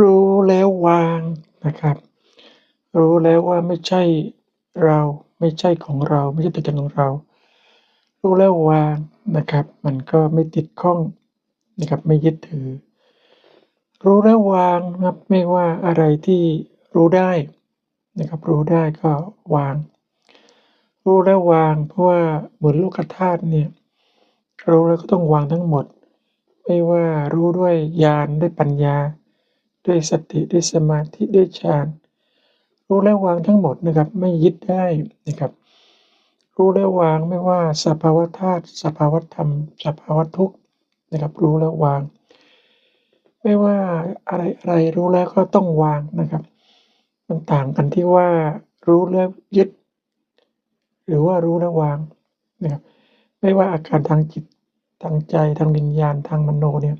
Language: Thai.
รู้แล้ววางนะครับ รู้แล้วว่าไม่ใช่เราไม่ใช่ของเรา ไม่ใช่ตัวตนของเรา รู้แล้ววางนะครับ มันก็ไม่ติดข้องนะครับไม่ยึดถือ รู้แล้ววางนะครับไม่ว่าอะไรที่รู้ได้นะครับ รู้ได้ก็วาง รู้แล้ววาง เพราะว่าเหมือนโลกธาตุเนี่ยรู้แล้วก็ต้องวางทั้งหมด ไม่ว่ารู้ด้วยญาณด้วยปัญญา ด้วยสติด้วยสมาธิด้วยฌานรู้แล้วางทั้งหมดนะครับไม่ยึดได้นะครับ รู้แล้วางไม่ว่าสภาวะธาตุสภาวะธรรม สภาวะทุกข์นะครับ รู้แล้ววาง ไม่ว่าอะไรอะไรรู้แล้วก็ต้องวางนะครับ มันต่างกันที่ว่ารู้แล้วยึด หรือว่ารู้แล้ววางนะครับไม่ว่าอาการทางจิตทางใจทางวิญญาณทางมโนเนี่ย